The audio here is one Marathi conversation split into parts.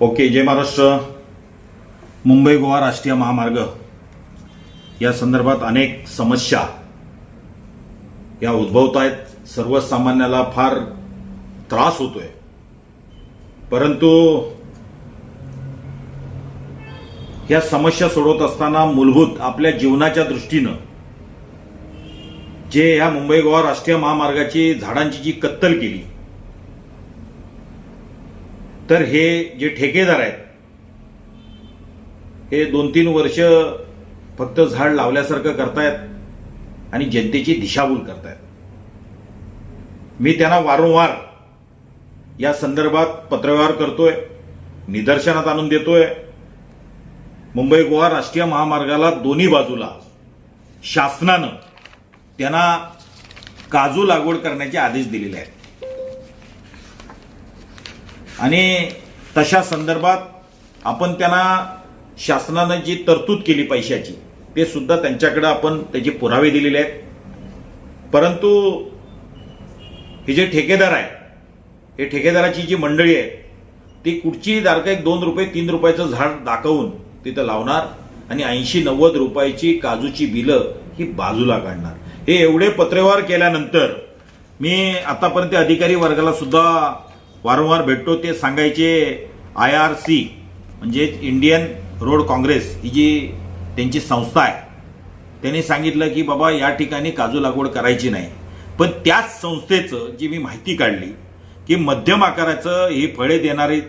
ओके जय महाराष्ट्र. मुंबई गोवा राष्ट्रीय महामार्ग. या संदर्भात अनेक समस्या या उद्भवत आहेत सर्वसामान्याला फार त्रास होतोय. परंतु या समस्या सोडवत असताना मूलभूत आपल्या जीवनाच्या दृष्टीनं जे या मुंबई गोवा राष्ट्रीय महामार्गाची झाडांची जी कत्तल केली तर हे जे ठेकेदार आहेत हे दोन तीन वर्ष फक्त झाड लावल्यासारखं करतायत आणि जनतेची दिशाभूल करतायत. मी त्यांना वारंवार या संदर्भात पत्रव्यवहार करतोय निदर्शनात आणून देतोय. मुंबई गोवा राष्ट्रीय महामार्गाला दोन्ही बाजूला शासनानं त्यांना काजू लागवड करण्याचे आदेश दिलेले आहेत. आणि तशा संदर्भात आपण त्यांना शासनानं जी तरतूद केली पैशाची ते सुद्धा त्यांच्याकडे आपण त्याचे पुरावे दिलेले आहेत. परंतु हे जे ठेकेदार आहे हे ठेकेदाराची जी मंडळी आहे ती कुठचीही दारका एक दोन रुपये तीन रुपयाचं झाड दाखवून तिथं लावणार आणि ऐंशी नव्वद रुपयाची काजूची बिलं ही बाजूला काढणार. हे एवढे पत्रव्यवहार केल्यानंतर मी आतापर्यंत अधिकारी वर्गाला सुद्धा वारंवार भेटतो ते सांगायचे आय आर सी म्हणजेच इंडियन रोड काँग्रेस ही जी त्यांची संस्था आहे. त्यांनी सांगितलं की बाबा या ठिकाणी काजू लागवड करायची नाही. पण त्याच संस्थेचं जी मी माहिती काढली की मध्यम आकाराचं हे फळे देणारे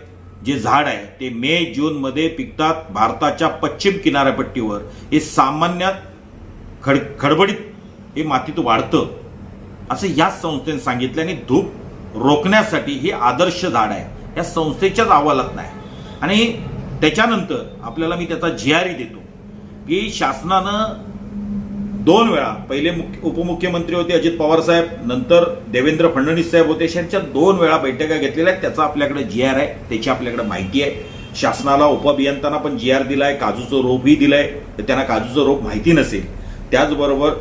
जे झाड आहे ते मे जूनमध्ये पिकतात भारताच्या पश्चिम किनारपट्टीवर. हे सामान्यात खड खडबडीत हे मातीत वाढतं. असं याच संस्थेने सांगितलं आणि धूप रोखण्यासाठी हे आदर्श झाड आहे. या संस्थेच्याच अहवालात नाही. आणि त्याच्यानंतर आपल्याला मी त्याचा जी आर देतो. की शासनानं दोन वेळा पहिले मुख्य उपमुख्यमंत्री होते अजित पवार साहेब नंतर देवेंद्र फडणवीस साहेब होते यांच्या दोन वेळा बैठका घेतलेल्या आहेत. त्याचा आपल्याकडे जी आर आहे त्याची आपल्याकडे माहिती आहे. शासनाला उपअभियंतांना पण जी आर दिलाय काजूचं रोपही दिलंय तर त्यांना काजूचं रोप माहिती नसेल. त्याचबरोबर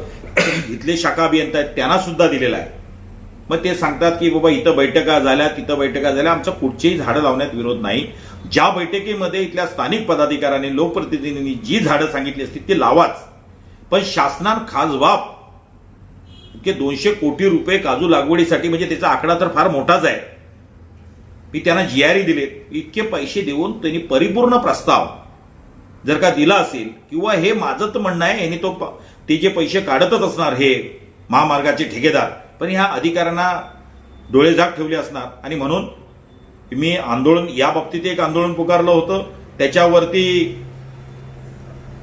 इथले शाखा अभियंता आहेत त्यांना सुद्धा दिलेला आहे. मग ते सांगतात की बाबा इथं बैठका झाल्या तिथं बैठका झाल्या आमचं कुठचीही झाडं लावण्यात विरोध नाही. ज्या बैठकीमध्ये इथल्या स्थानिक पदाधिकाऱ्यांनी लोकप्रतिनिधींनी जी झाडं सांगितली असतील ती लावाच. पण शासनान खासबाब इतके दोनशे कोटी रुपये काजू लागवडीसाठी म्हणजे त्याचा आकडा तर फार मोठाच आहे. मी त्यांना जीआरई दिले. इतके पैसे देऊन त्यांनी परिपूर्ण प्रस्ताव जर का दिला असेल किंवा हे माझं तर म्हणणं आहे यांनी तो प- ते जे पैसे काढतच असणार हे महामार्गाचे ठेकेदार पण ह्या अधिकाऱ्यांना डोळे झाक ठेवले असणार. आणि म्हणून मी आंदोलन या बाबतीत एक आंदोलन पुकारलं होतं. त्याच्यावरती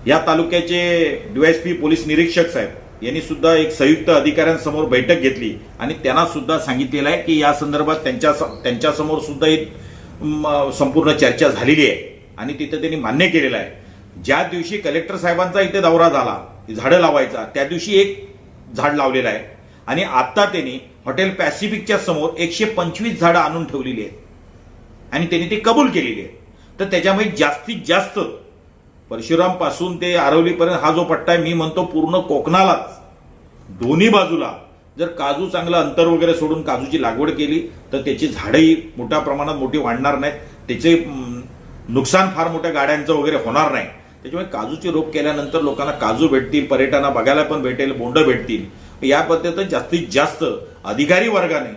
या तालुक्याचे डीवायएसपी पोलीस निरीक्षक साहेब यांनी सुद्धा एक संयुक्त अधिकाऱ्यांसमोर बैठक घेतली. आणि त्यांना सुद्धा सांगितलेलं आहे की या संदर्भात त्यांच्या त्यांच्यासमोर सुद्धा एक संपूर्ण चर्चा झालेली आहे. आणि तिथं त्यांनी मान्य केलेलं आहे. ज्या दिवशी कलेक्टर साहेबांचा इथे दौरा झाला झाडं लावायचा त्या दिवशी एक झाड लावलेलं आहे. आणि आता त्यांनी हॉटेल पॅसिफिकच्या समोर एकशे पंचवीस झाडं आणून ठेवलेली आहेत. आणि त्यांनी ते कबूल केलेली आहे तर त्याच्यामुळे जास्तीत जास्त परशुरामपासून ते आरवलीपर्यंत हा जो पट्टा आहे मी म्हणतो पूर्ण कोकणालाच. दोन्ही बाजूला जर काजू चांगलं अंतर वगैरे सोडून काजूची लागवड केली तर त्याची झाडंही मोठ्या प्रमाणात मोठी वाढणार नाहीत. त्याचे नुकसान फार मोठ्या गाड्यांचं वगैरे होणार नाही. त्याच्यामुळे काजूची रोप केल्यानंतर लोकांना काजू भेटतील पर्यटना बघायला पण भेटेल बोंड भेटतील. या पद्धतीनं जास्तीत जास्त अधिकारी वर्गाने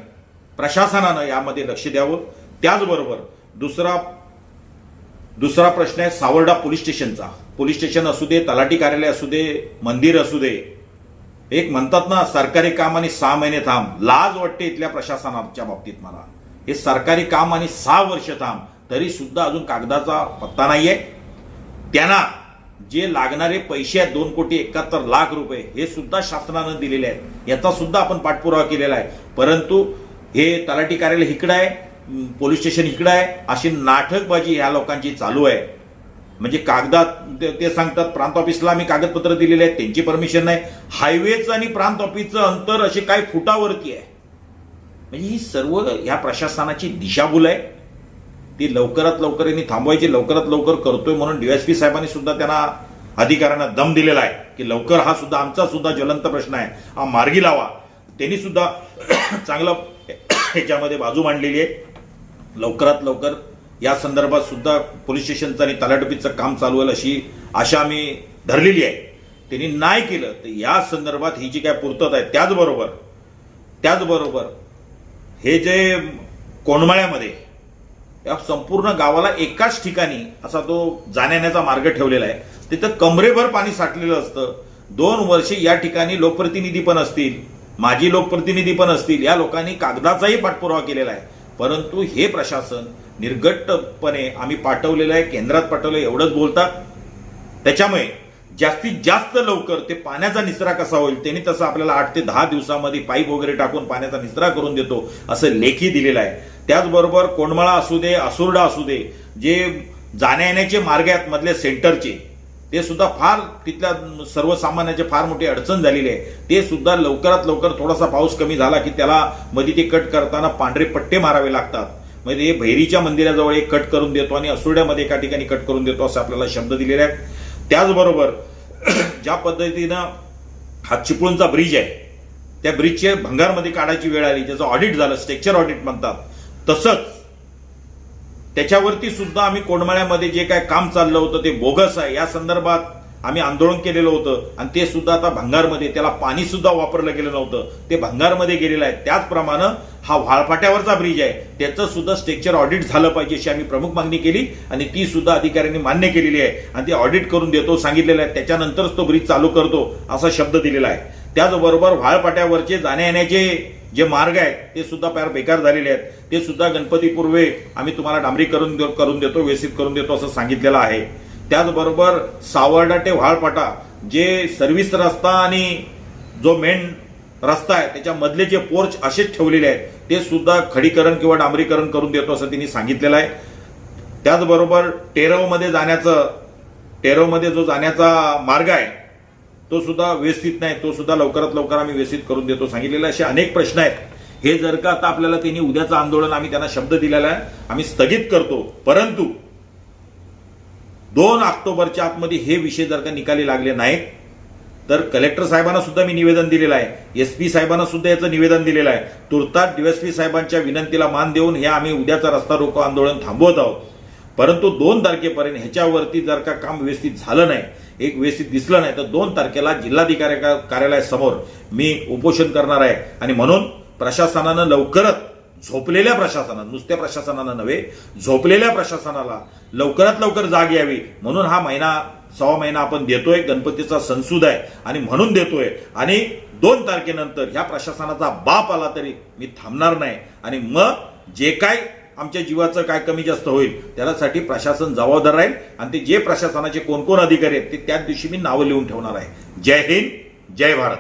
प्रशासनानं यामध्ये लक्ष द्यावं. त्याचबरोबर दुसरा दुसरा प्रश्न आहे सावर्डा पोलीस स्टेशनचा. पोलीस स्टेशन असू दे तलाठी कार्यालय असू दे मंदिर असू दे. एक म्हणतात ना सरकारी काम आणि सहा महिने थांब. लाज वाटते इथल्या प्रशासनाच्या बाबतीत मला. हे सरकारी काम आणि सहा वर्ष थांब. तरी सुद्धा अजून कागदाचा पत्ता नाहीये. त्यांना जे लागणारे पैसे आहेत दोन कोटी एकाहत्तर लाख रुपये हे सुद्धा शासनानं दिलेले आहेत. याचा सुद्धा आपण पाठपुरावा केलेला आहे. परंतु हे तलाठी कार्यालय इकडं आहे पोलीस स्टेशन इकडं आहे अशी नाटकबाजी ह्या लोकांची चालू आहे. म्हणजे कागदात ते- ते सांगतात प्रांत ऑफिसला आम्ही कागदपत्र दिलेले आहेत त्यांची परमिशन नाही. हायवेचं आणि प्रांत ऑफिसचं अंतर असे काही फुटावरती आहे. म्हणजे ही सर्व या प्रशासनाची दिशाभूल आहे. ती लवकरात लवकर यांनी थांबवायची लवकरात लवकर करतोय म्हणून डीएसपी साहेबांनी सुद्धा त्यांना अधिकाऱ्यांना दम दिलेला आहे की लवकर हा सुद्धा आमचा सुद्धा ज्वलंत प्रश्न आहे. हा मार्गी लावा. त्यांनी सुद्धा चांगलं ह्याच्यामध्ये बाजू मांडलेली आहे. लवकरात लवकर या संदर्भात सुद्धा पोलीस स्टेशनचं आणि तलाटपीचं काम चालू होईल अशी आशा आम्ही धरलेली आहे. त्यांनी नाही केलं तर या संदर्भात ही जी काय पूर्तता आहे त्याचबरोबर त्याचबरोबर हे जे कोंडमाळ्यामध्ये या संपूर्ण गावाला एकाच ठिकाणी असा तो जाण्याचा मार्ग ठेवलेला आहे. तिथं कमरेभर पाणी साठलेलं असतं. दोन वर्षे या ठिकाणी लोकप्रतिनिधी पण असतील माजी लोकप्रतिनिधी पण असतील या लोकांनी कागदाचाही पाठपुरावा केलेला आहे. परंतु हे प्रशासन निर्घट्टपणे आम्ही पाठवलेलं आहे केंद्रात पाठवलं एवढंच बोलतात त्याच्यामुळे जास्तीत जास्त लवकर ते पाण्याचा निचरा कसा होईल त्यांनी तसं आपल्याला आठ ते दहा दिवसामध्ये पाईप वगैरे टाकून पाण्याचा निचरा करून देतो असं लेखी दिलेलं आहे. त्याचबरोबर कोंडमाळा असू दे आसुर्डा असू दे जे जाण्या येण्याचे मार्ग आहेत मधले सेंटरचे ते सुद्धा फार तिथल्या सर्वसामान्याचे फार मोठी अडचण झालेली आहे. ते सुद्धा लवकरात लवकर थोडासा पाऊस कमी झाला की त्याला मध्ये ते कट करताना पांढरे पट्टे मारावे लागतात. म्हणजे हे भैरीच्या मंदिराजवळ एक कट करून देतो आणि असुर्ड्यामध्ये एका ठिकाणी कट करून देतो असं आपल्याला शब्द दिलेले आहेत. त्याचबरोबर ज्या पद्धतीनं हा चिपळूणचा ब्रिज आहे त्या ब्रिजचे भंगारमध्ये काढायची वेळ आली त्याचं ऑडिट झालं स्ट्रक्चर ऑडिट म्हणतात. तसंच त्याच्यावरती सुद्धा आम्ही कोंडमाळ्यामध्ये जे काय काम चाललं होतं ते बोगस आहे. या संदर्भात आम्ही आंदोलन केलेलं होतं आणि ते सुद्धा आता भंगारमध्ये त्याला पाणी सुद्धा वापरलं गेलं नव्हतं. ते भंगारमध्ये गेलेलं आहे. त्याचप्रमाणे हा वाळफाट्यावरचा ब्रिज आहे. त्याचं सुद्धा स्ट्रक्चर ऑडिट झालं पाहिजे अशी आम्ही प्रमुख मागणी केली आणि ती सुद्धा अधिकाऱ्यांनी मान्य केलेली आहे. आणि ते ऑडिट करून देतो सांगितलेलं आहे. त्याच्यानंतरच तो ब्रिज चालू करतो असा शब्द दिलेला आहे. त्याचबरोबर वाळपाट्यावरचे जाण्या येण्याचे जे मार्ग आहेत ते सुद्धा फार बेकार झालेले आहेत. ते सुद्धा गणपतीपूर्वे आम्ही तुम्हाला डांबरी करून दे- करून देतो व्यवस्थित करून देतो असं सांगितलेलं आहे. त्याचबरोबर सावर्डा ते व्हाळपाटा जे सर्व्हिस रस्ता आणि जो मेन रस्ता आहे त्याच्यामधले जे पोर्च असेच ठेवलेले आहेत ते सुद्धा खडीकरण किंवा डांबरीकरण करून देतो असं त्यांनी सांगितलेलं आहे. त्याचबरोबर टेरवमध्ये जाण्याचं टेरवमध्ये जो जाण्याचा मार्ग आहे तो सुद्धा व्यवस्थित नाही तो सुद्धा लवकरात लवकर आम्ही व्यवस्थित करून देतो. सांगितलेले असे अनेक प्रश्न आहेत. हे जर का आता आपल्याला त्यांनी उद्याचं आंदोलन आम्ही त्यांना शब्द दिलेला आहे आम्ही स्थगित करतो. परंतु दोन ऑक्टोबरच्या आतमध्ये हे विषय जर का निकाली लागले नाहीत तर कलेक्टर साहेबांना सुद्धा मी निवेदन दिलेलं आहे. एस पी साहेबांना सुद्धा याचं निवेदन दिलेलं आहे. तुर्तास डीएसपी साहेबांच्या विनंतीला मान देऊन हे आम्ही उद्याचा रस्ता रोको आंदोलन थांबवत आहोत. परंतु दोन तारखेपर्यंत ह्याच्यावरती जर का काम व्यवस्थित झालं नाही एक व्यवस्थित दिसलं नाही तर दोन तारखेला जिल्हाधिकारी कार्यालयासमोर मी उपोषण करणार आहे. आणि म्हणून प्रशासनानं लवकरच झोपलेल्या प्रशासनानं नुसत्या प्रशासनानं नव्हे झोपलेल्या प्रशासनाला लवकरात लवकर जाग यावी. म्हणून हा महिना सव्वा महिना आपण देतोय गणपतीचा सणसूद आहे आणि म्हणून देतोय. आणि दोन तारखेनंतर ह्या प्रशासनाचा बाप आला तरी मी थांबणार नाही. आणि मग जे काय आमच्या जीवाचं काय कमी जास्त होईल त्यासाठी प्रशासन जबाबदार राहील. आणि ते जे प्रशासनाचे कोण कोण अधिकारी आहेत ते त्याच दिवशी मी नावं लिहून ठेवणार आहे. जय हिंद जय भारत.